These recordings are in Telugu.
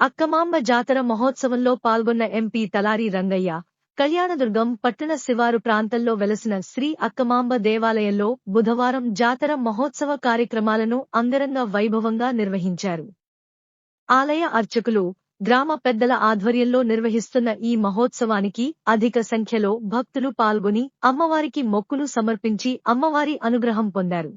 అక్కమాంబ జాతర మహోత్సవంలో పాల్గొన్న ఎంపీ తలారి రంగయ్య కళ్యాణదుర్గం పట్టణ శివారు ప్రాంతంలో వెలసిన శ్రీ అక్కమాంబ దేవాలయంలో బుధవారం జాతర మహోత్సవ కార్యక్రమాలను అంగరంగ వైభవంగా నిర్వహించారు. ఆలయ అర్చకులు గ్రామ పెద్దల ఆధ్వర్యంలో నిర్వహిస్తున్న ఈ మహోత్సవానికి అధిక సంఖ్యలో భక్తులు పాల్గొని అమ్మవారికి మొక్కులు సమర్పించి అమ్మవారి అనుగ్రహం పొందారు.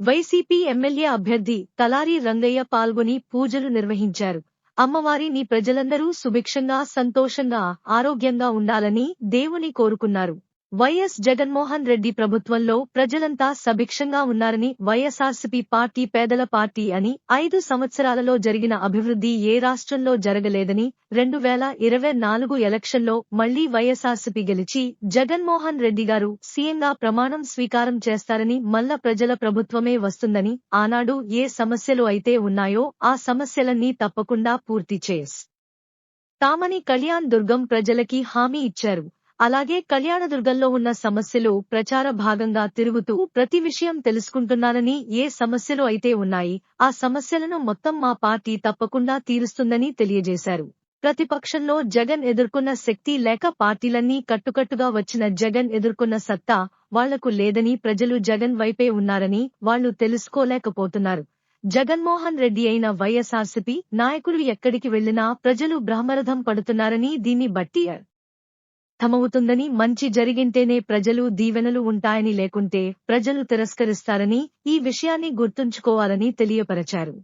వైసీపీ ఎమ్మెల్యే అభ్యర్థి తలారి రంగయ్య పాల్గొని పూజలు నిర్వహించారు. అమ్మవారి నీ ప్రజలందరూ సుభిక్షంగా సంతోషంగా ఆరోగ్యంగా ఉండాలని దేవుని కోరుకున్నారు. వైఎస్ జగన్మోహన్ రెడ్డి ప్రభుత్వంలో ప్రజలంతా సభిక్షంగా ఉన్నారని వైఎస్ఆర్సీపీ పార్టీ పేదల పార్టీ అని ఐదు సంవత్సరాలలో జరిగిన అభివృద్ధి ఏ రాష్ట్రంలో జరగలేదని రెండు వేల ఇరవై నాలుగు ఎలక్షన్లో మళ్ళీ వైఎస్ఆర్సీపీ గెలిచి జగన్మోహన్ రెడ్డి గారు సీఎంగా ప్రమాణం స్వీకారం చేస్తారని మల్ల ప్రజల ప్రభుత్వమే వస్తుందని ఆనాడు ఏ సమస్యలు అయితే ఉన్నాయో ఆ సమస్యలన్నీ తప్పకుండా పూర్తి చేస్. తామని కళ్యాణ్ దుర్గం ప్రజలకి హామీ ఇచ్చారు. అలాగే కళ్యాణదుర్గంలో ఉన్న సమస్యలు ప్రచార భాగంగా తిరుగుతూ ప్రతి విషయం తెలుసుకుంటున్నానని ఏ సమస్యలు అయితే ఉన్నాయి ఆ సమస్యలను మొత్తం మా పార్టీ తప్పకుండా తీరుస్తుందని తెలియజేశారు. ప్రతిపక్షంలో జగన్ ఎదుర్కొన్న శక్తి లేక పార్టీలన్నీ కట్టుకట్టుగా వచ్చిన జగన్ ఎదుర్కొన్న సత్తా వాళ్ళకు లేదని ప్రజలు జగన్ వైపే ఉన్నారని వాళ్ళు తెలుసుకోలేకపోతున్నారు. జగన్మోహన్ రెడ్డి అయిన వైఎస్ఆర్సీపీ నాయకులు ఎక్కడికి వెళ్ళినా ప్రజలు బ్రహ్మరథం పడుతున్నారని దీన్ని బట్టి తమవుతుందని మంచి జరిగింటేనే ప్రజలు దీవెనలు ఉంటాయని లేకుంటే ప్రజలు తిరస్కరిస్తారని ఈ విషయాన్ని గుర్తుంచుకోవాలని తెలియపరచారు.